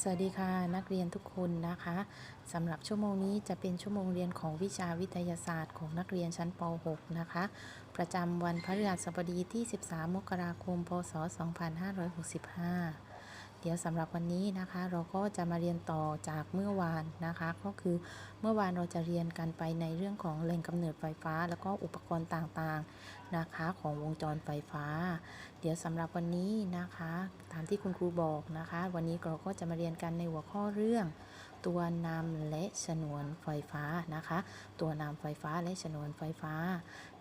สวัสดีค่ะนักเรียนทุกคนนะคะสำหรับชั่วโมงนี้จะเป็นชั่วโมงเรียนของวิชาวิทยาศาสตร์ของนักเรียนชั้นป .6 นะคะ ประจำวันพฤหัสบดีที่ 13 มกราคม พศ 2565 เดี๋ยวสำหรับวันนี้นะคะเราก็จะมาเรียนต่อจากเมื่อวานนะคะ ก็คือเมื่อวานเราจะเรียนกันไปในเรื่องของแหล่งกำเนิดไฟฟ้า แล้วก็อุปกรณ์ต่างๆนะคะของวงจรไฟฟ้า เดี๋ยวสำหรับวันนี้นะคะ ตามที่คุณครูบอกนะคะ วันนี้เราก็จะมาเรียนกันในหัวข้อเรื่อง ตัวนำและฉนวนไฟฟ้านะคะ ตัวนำไฟฟ้าและฉนวนไฟฟ้า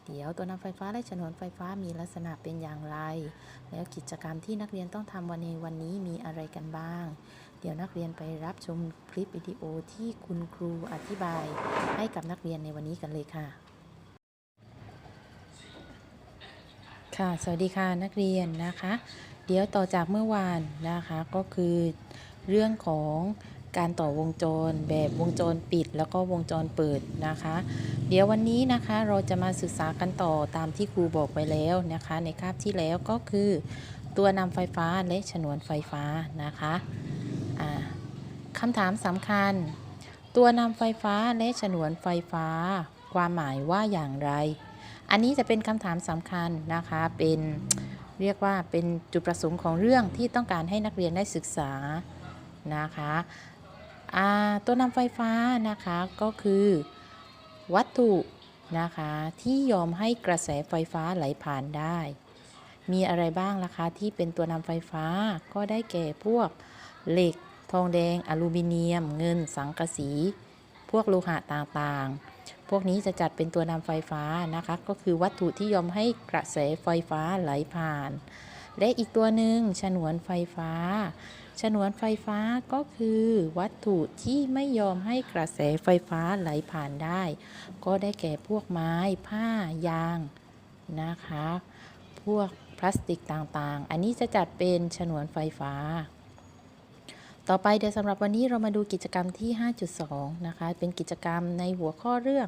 เดี๋ยวตัวนำไฟฟ้าและฉนวนไฟฟ้ามีลักษณะเป็นอย่างไร แล้วกิจกรรมที่นักเรียนต้องทำวันในวันนี้มีอะไรกันบ้าง เดี๋ยวนักเรียนไปรับชมคลิปวิดีโอที่คุณครูอธิบาย ให้กับนักเรียนในวันนี้กันเลยค่ะ ค่ะ สวัสดีค่ะนักเรียนนะคะ เดี๋ยวต่อจากเมื่อวานนะคะก็คือเรื่องของ การต่อวงจรแบบวงจรปิด แล้วก็วงจรเปิดนะคะ เดี๋ยววันนี้นะคะเราจะมาศึกษากันต่อตามที่ครูบอกไปแล้วนะคะ ในคาบที่แล้วก็คือ ตัวนำไฟฟ้าและฉนวนไฟฟ้านะคะคำถามสำคัญ ตัวนำไฟฟ้าและฉนวนไฟฟ้า ความหมายว่าอย่างไร อันนี้จะเป็นคำถามสำคัญนะคะเป็นเรียกว่าเป็นจุดประสงค์ของเรื่องที่ต้องการให้นักเรียนได้ศึกษานะคะ ตัวนำไฟฟ้านะคะก็คือวัตถุนะคะที่ยอมให้กระแสไฟฟ้าไหลผ่านได้ มีอะไรบ้างล่ะคะที่เป็นตัวนำไฟฟ้าก็ได้แก่พวกเหล็ก ทองแดง อลูมิเนียม เงิน สังกะสี พวกโลหะต่างๆ พวกนี้จะจัดเป็นตัวนำไฟฟ้านะคะก็คือวัตถุที่ยอมให้กระแสไฟฟ้าไหลผ่าน และอีกตัวหนึ่งฉนวนไฟฟ้า ฉนวนไฟฟ้าก็คือวัตถุที่ไม่ยอมให้กระแสไฟฟ้าไหลผ่านได้ ก็ได้แก่พวกไม้ ผ้ายางนะคะ พวกพลาสติกต่างๆ อันนี้จะจัดเป็นฉนวนไฟฟ้า ต่อไปเดี๋ยวสำหรับวันนี้เรามาดูกิจกรรมที่ 5.2 นะคะ เป็นกิจกรรมในหัวข้อเรื่อง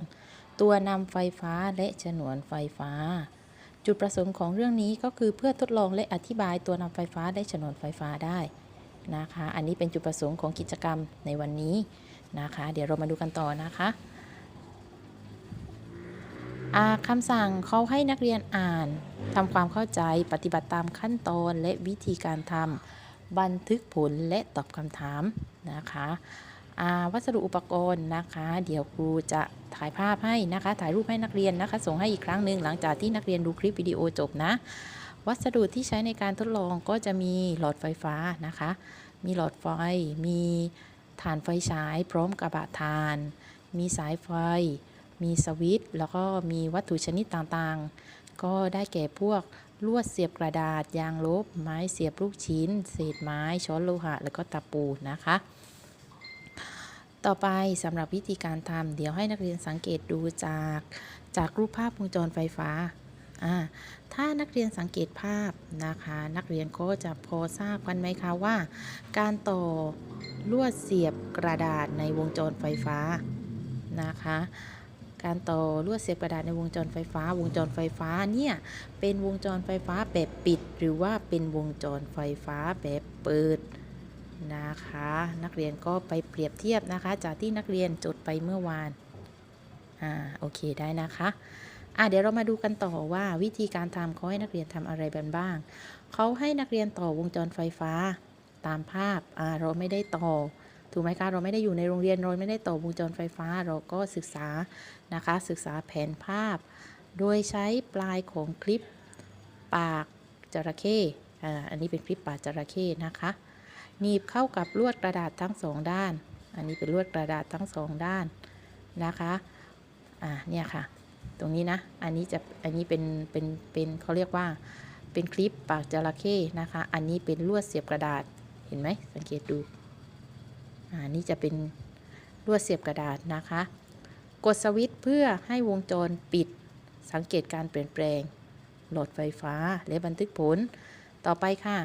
ตัวนำไฟฟ้าและฉนวนไฟฟ้าจุดประสงค์ของเรื่องนี้ก็คือเพื่อทดลองและอธิบายตัวนำไฟฟ้าและฉนวนไฟฟ้าได้ นะคะ อันนี้เป็นจุดประสงค์ของกิจกรรมในวันนี้นะคะ เดี๋ยวเรามาดูกันต่อนะคะอ่าคำสั่งเขาให้นักเรียนอ่านทำความเข้าใจปฏิบัติตามขั้นตอนและวิธีการทำบันทึกผลและตอบคำถามนะคะอ่าวัสดุอุปกรณ์นะคะ เดี๋ยวครูจะถ่ายภาพให้นะคะ ถ่ายรูปให้นักเรียนนะคะ ส่งให้อีกครั้งหนึ่งหลังจากที่นักเรียนดูคลิปวิดีโอจบนะ วัสดุที่ใช้ในการทดลองก็จะมีหลอดไฟฟ้านะคะ มีหลอดไฟ มีถ่านไฟฉาย พร้อมกับบะถ่าน มีสายไฟ มีสวิตช์แล้วก็มีวัตถุชนิดต่างๆ ก็ได้แก่พวกลวดเสียบกระดาษ ยางลบ ไม้เสียบลูกชิ้น เศษไม้ ช้อนโลหะ แล้วก็ตะปูนะคะ ต่อไปสำหรับวิธีการทำเดี๋ยวให้นักเรียนสังเกตดูจากจากรูปภาพวงจรไฟฟ้า ถ้านักเรียนสังเกตภาพนะคะ นักเรียนก็จะพอทราบกันไหมคะว่า การต่อลวดเสียบกระดาษในวงจรไฟฟ้านะคะการต่อลวดเสียบกระดาษในวงจรไฟฟ้า วงจรไฟฟ้าเนี่ยเป็นวงจรไฟฟ้าแบบปิด หรือว่าเป็นวงจรไฟฟ้าแบบเปิดนะคะ นักเรียนก็ไปเปรียบเทียบนะคะ จากที่นักเรียนจดไปเมื่อวานอ่าโอเคได้นะคะ อะเดี๋ยวเรามาดูกันต่อว่าวิธีการทำเขาให้นักเรียนทำอะไรกันบ้าง เขาให้นักเรียนต่อวงจรไฟฟ้า ตามภาพอ่าเราไม่ได้ต่อ ถูกไหมคะเราไม่ได้อยู่ในโรงเรียนเราไม่ได้ต่อวงจรไฟฟ้า เราก็ศึกษานะคะ ศึกษาแผนภาพ โดยใช้ปลายของคลิปปากจระเข้อ่าอันนี้เป็นคลิปปากจระเข้นะคะหนีบเข้ากับลวดกระดาษทั้งสองด้าน อันนี้เป็นลวดกระดาษทั้งสองด้านนะคะ อ่าเนี่ยค่ะ ตรงนี้นะ อันนี้จะอันนี้เป็นเป็นเป็นเขาเรียกว่าเป็นคลิปปากจระเข้นะคะ อันนี้เป็นลวดเสียบกระดาษเห็นไหมสังเกตดูอ่านี่จะเป็นลวดเสียบกระดาษนะคะ กดสวิตช์เพื่อให้วงจรปิด สังเกตการเปลี่ยนแปลง โหลดไฟฟ้าและบันทึกผล ต่อไปค่ะ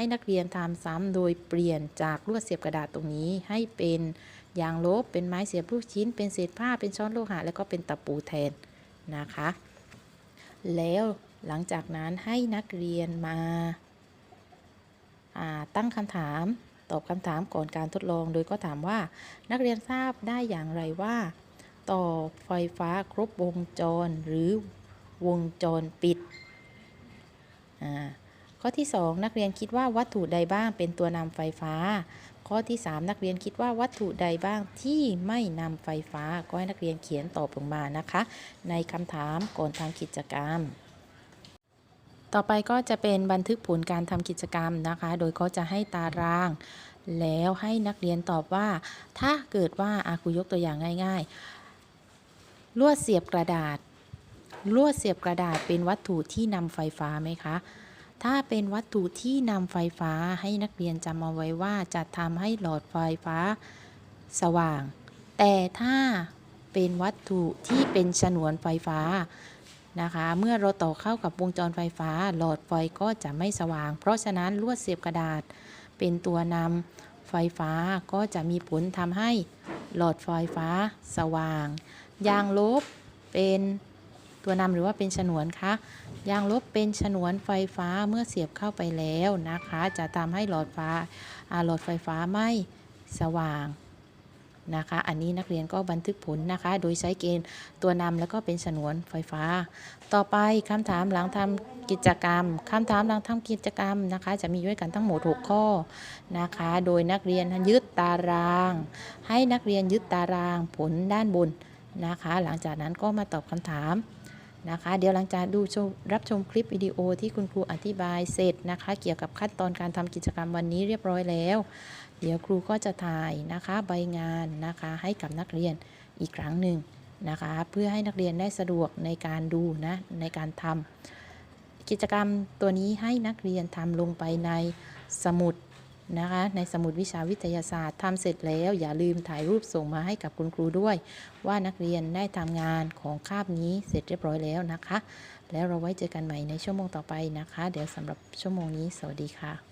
ให้นักเรียนทำซ้ำโดยเปลี่ยนจากลวดเสียบกระดาษตรงนี้ให้เป็นยางลบ เป็นไม้เสียบลูกชิ้น เป็นเศษผ้า เป็นช้อนโลหะ แล้วก็เป็นตะปูแทนนะคะ แล้วหลังจากนั้นให้นักเรียนมาตั้งคำถามตอบคำถามก่อนการทดลอง โดยก็ถามว่า นักเรียนทราบได้อย่างไรว่า ต่อไฟฟ้าครบวงจรหรือวงจรปิดอ่า ข้อที่ 2 นักเรียนคิดว่าวัตถุใดบ้างเป็นตัวนำไฟฟ้า ข้อที่ 3 นักเรียนคิดว่าวัตถุใดบ้างที่ไม่นำไฟฟ้า ก็ให้นักเรียนเขียนตอบลงมานะคะ ในคำถามก่อนทำกิจกรรม ต่อไปก็จะเป็นบันทึกผลการทำกิจกรรมนะคะ โดยเขาจะให้ตาราง แล้วให้นักเรียนตอบว่า ถ้าเกิดว่าอาครูยกตัวอย่างง่าย ๆ ลวดเสียบกระดาษ ลวดเสียบกระดาษเป็นวัตถุที่นำไฟฟ้าไหมคะ ถ้าเป็นวัตถุที่นำไฟฟ้าให้นักเรียนจำเอาไว้ว่าจะทำให้หลอดไฟฟ้าสว่าง แต่ถ้าเป็นวัตถุที่เป็นฉนวนไฟฟ้านะคะ เมื่อเราต่อเข้ากับวงจรไฟฟ้า หลอดไฟก็จะไม่สว่าง เพราะฉะนั้นลวดเสียบกระดาษ เป็นตัวนำไฟฟ้าก็จะมีผลทำให้หลอดไฟฟ้าสว่าง ยางลบเป็น ตัวนำหรือว่าเป็นฉนวนคะยางลบเป็นฉนวนไฟฟ้าเมื่อเสียบเข้าไปแล้วนะคะ จะทำให้หลอดฟ้าหลอดไฟฟ้าไม่สว่างนะคะ อันนี้นักเรียนก็บันทึกผลนะคะ โดยใช้เกณฑ์ตัวนำแล้วก็เป็นฉนวนไฟฟ้า ต่อไปคำถามหลังทำกิจกรรมคำถามหลังทำกิจกรรมนะคะ จะมีด้วยกันทั้งหมด 6 ข้อนะคะ โดยนักเรียนยึดตาราง ให้นักเรียนยึดตารางผลด้านบนนะคะ หลังจากนั้นก็มาตอบคำถาม นะคะ เดี๋ยวหลังจากดูชมรับชมคลิปวิดีโอที่คุณครูอธิบายเสร็จนะคะ เกี่ยวกับขั้นตอนการทำกิจกรรมวันนี้เรียบร้อยแล้ว เดี๋ยวครูก็จะถ่ายนะคะใบงานนะคะให้กับนักเรียนอีกครั้งหนึ่งนะคะ เพื่อให้นักเรียนได้สะดวกในการดูนะในการทำกิจกรรมตัวนี้ให้นักเรียนทำลงไปในสมุด นะคะในสมุดวิชาวิทยาศาสตร์ทำเสร็จแล้วอย่าลืมถ่ายรูปส่งมาให้กับคุณครูด้วย ว่านักเรียนได้ทำงานของคาบนี้เสร็จเรียบร้อยแล้วนะคะ แล้วเราไว้เจอกันใหม่ในชั่วโมงต่อไปนะคะ เดี๋ยวสำหรับชั่วโมงนี้ สวัสดีค่ะ